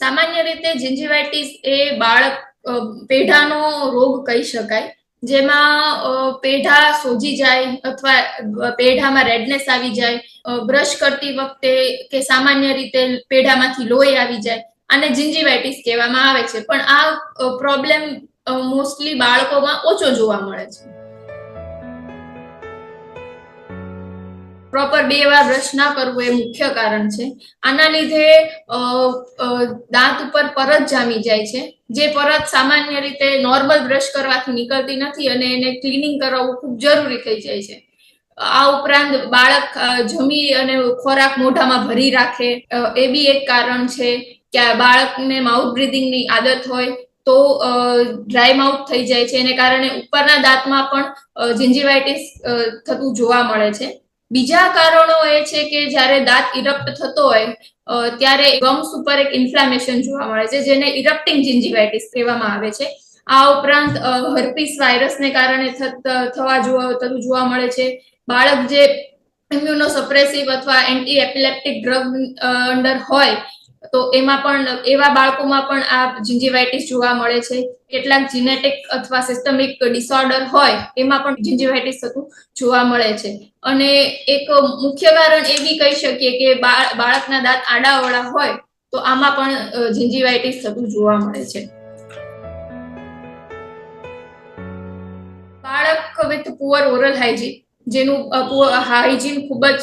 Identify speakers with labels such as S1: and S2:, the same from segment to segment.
S1: સામાન્ય રીતે જિન્જીવાઇટિસ એ બાળક પેઢાનો રોગ કહી શકાય. જેમાં પેઢા સોજી જાય અથવા પેઢામાં રેડનેસ આવી જાય બ્રશ કરતી વખતે કે સામાન્ય રીતે પેઢામાંથી લોહી આવી જાય આને જિંજીવાઇટિસ કહેવામાં આવે છે. પણ આ પ્રોબ્લેમ મોસ્ટલી બાળકોમાં ઓછો જોવા મળે છે. પ્રોપર બે વાર બ્રશ ના કરવું એ મુખ્ય કારણ છે. આના લીધે દાંત ઉપર પરત જામી જાય છે. જે પરત સામાન્ય રીતે નોર્મલ બ્રશ કરવાથી નીકળતી નથી અને એને ક્લિનિંગ કરાવવું ખૂબ જરૂરી થઈ જાય છે. આ ઉપરાંત બાળક જમી અને ખોરાક મોઢામાં ભરી રાખે એ બી એક કારણ છે. કે બાળકને માઉથ બ્રીધિંગની આદત હોય તો ડ્રાય માઉથ થઈ જાય છે. એને કારણે ઉપરના દાંતમાં પણ જિંજીવાઇટિસ થતું જોવા મળે છે. બીજા કારણો એ છે કે જ્યારે દાંત ઇરપ્ટ થતો હોય ત્યારે ગમ્સ ઉપર એક ઇન્ફ્લામેશન જોવા મળે છે, જેને ઇરપ્ટિંગ જિંજીવાઇટિસ કહેવામાં આવે છે. આ ઉપરાંત હર્પીસ વાયરસને કારણે થવા જોવા થતું જોવા મળે છે. બાળક જે ઇમ્યુનો સપ્રેસિવ અથવા એન્ટી એપિલેપ્ટિક ડ્રગ અંડર હોય તો એમાં પણ, એવા બાળકોમાં પણ આ જિંજીવાઇટિસ જોવા મળે છે. કેટલાક જીનેટિક અથવા સિસ્ટમિક ડિસઓર્ડર હોય, એમાં પણ જિંજીવાઇટીસ થતું જોવા મળે છે. અને એક મુખ્ય કારણ એ બી કહી શકીએ કે બાળકના દાંત આડાઅવળા હોય, તો આમાં પણ જિંજીવાઇટિસ થતું જોવા મળે છે. બાળક વિથ પુઅર ઓરલ હાઇજીન જેનું હાઇજીન ખૂબ જ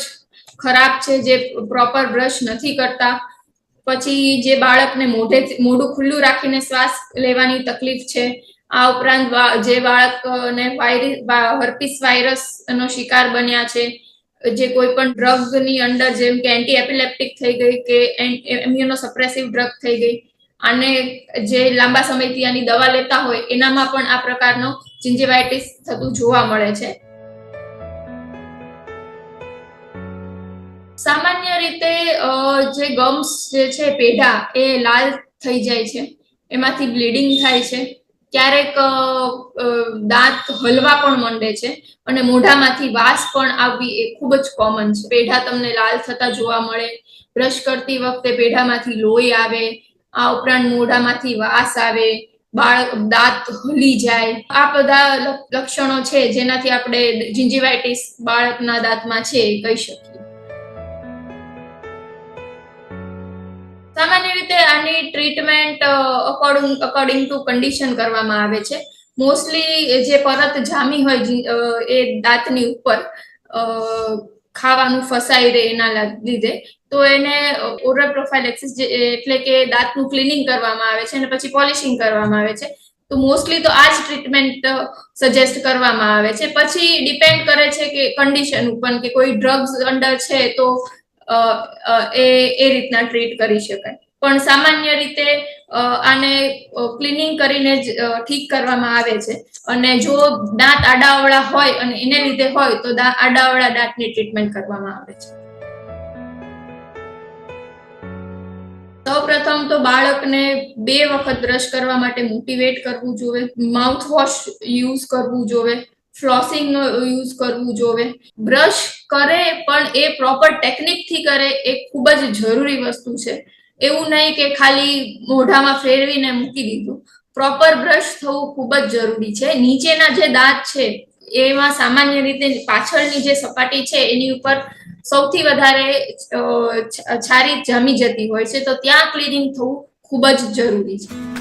S1: ખરાબ છે, જે પ્રોપર બ્રશ નથી કરતા પછી જે બાળકને મોઢે મોઢું ખુલ્લું રાખીને શ્વાસ લેવાની તકલીફ છે, આ ઉપરાંત જે બાળકને હર્પીસ વાયરસ નો શિકાર બન્યા છે, જે કોઈ પણ ડ્રગની અંદર જેમ કે એન્ટી એપિલેપ્ટિક થઈ ગઈ કે એમ્યુનો સપ્રેસિવ ડ્રગ થઈ ગઈ, અને જે લાંબા સમયથી આની દવા લેતા હોય, એનામાં પણ આ પ્રકારનો જિંજેવાઇટિસ થતું જોવા મળે છે. સામાન્ય રીતે જે ગમ્સ જે છે, પેઢા, એ લાલ થઈ જાય છે. એમાંથી બ્લીડિંગ થાય છે. ક્યારેક દાંત હલવા પણ માંડે છે અને મોઢામાંથી વાસ પણ આવવી એ ખૂબ જ કોમન છે. પેઢા તમને લાલ થતા જોવા મળે. બ્રશ કરતી વખતે પેઢામાંથી લોહી આવે. આ ઉપરાંત મોઢામાંથી વાસ આવે. બાળક દાંત હલી જાય. આ બધા લક્ષણો છે જેનાથી આપણે જિંજીવાઇટીસ બાળકના દાંતમાં છે એ કહી શકીએ. સામાન્ય રીતે આની treatment according according to condition કરવામાં આવે છે. મોસ્ટલી જે પરત જામી હોય એ દાંતની ઉપર ખાવાનું ફસાઈ રહે એના લીધે, તો એને ઓરલ પ્રોફાઇલેક્સિસ એટલે કે દાંતનું ક્લિનિંગ કરવામાં આવે છે અને પછી પોલિશિંગ કરવામાં આવે છે. તો મોસ્ટલી તો આ જ ટ્રીટમેન્ટ સજેસ્ટ કરવામાં આવે છે. પછી ડિપેન્ડ કરે છે કે કન્ડિશન ઉપર કે કોઈ ડ્રગ્સ અંડર છે તો એ એ રીતના ટ્રીટ કરી શકાય. પણ સામાન્ય રીતે આને ક્લિનિંગ કરીને જ ઠીક કરવામાં આવે છે. અને જો દાંત આડાઅવળા હોય અને એને લીધે હોય, તો દાંત આડાઅવળા દાંતની ટ્રીટમેન્ટ કરવામાં આવે છે. સૌપ્રથમ તો બાળકને બે વખત બ્રશ કરવા માટે મોટિવેટ કરવું જોઈએ માઉથ વોશ યુઝ કરવું જોઈએ ફ્લોસિંગ નો યુઝ કરવું જોવે. બ્રશ કરે પણ એ પ્રોપર ટેકનિકથી કરે એ ખૂબ જ જરૂરી વસ્તુ છે. એવું નહીં કે ખાલી મોઢામાં ફેરવીને મૂકી દીધું. પ્રોપર બ્રશ થવું ખૂબ જ જરૂરી છે. નીચેના જે દાંત છે, એમાં સામાન્ય રીતે પાછળની જે સપાટી છે, એની ઉપર સૌથી વધારે છારી જામી જતી હોય છે. તો ત્યાં ક્લિનિંગ થવું ખૂબ જ જરૂરી છે.